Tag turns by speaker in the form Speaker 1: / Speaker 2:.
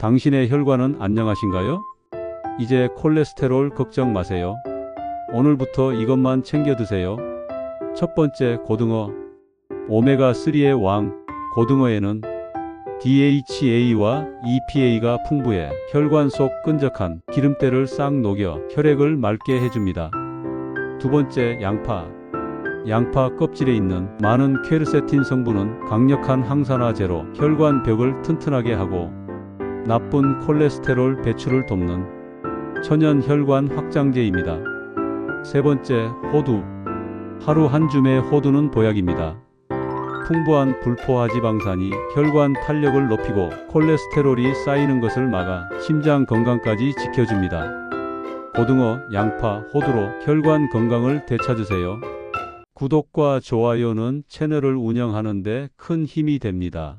Speaker 1: 당신의 혈관은 안녕하신가요? 이제 콜레스테롤 걱정 마세요. 오늘부터 이것만 챙겨 드세요. 첫 번째, 고등어. 오메가3의 왕, 고등어에는 DHA와 EPA가 풍부해 혈관 속 끈적한 기름때를 싹 녹여 혈액을 맑게 해줍니다. 두 번째, 양파. 양파 껍질에 있는 많은 퀘르세틴 성분은 강력한 항산화제로 혈관 벽을 튼튼하게 하고 나쁜 콜레스테롤 배출을 돕는 천연 혈관 확장제입니다. 세 번째, 호두. 하루 한 줌의 호두는 보약입니다. 풍부한 불포화 지방산이 혈관 탄력을 높이고 콜레스테롤이 쌓이는 것을 막아 심장 건강까지 지켜줍니다. 고등어, 양파, 호두로 혈관 건강을 되찾으세요. 구독과 좋아요는 채널을 운영하는 데 큰 힘이 됩니다.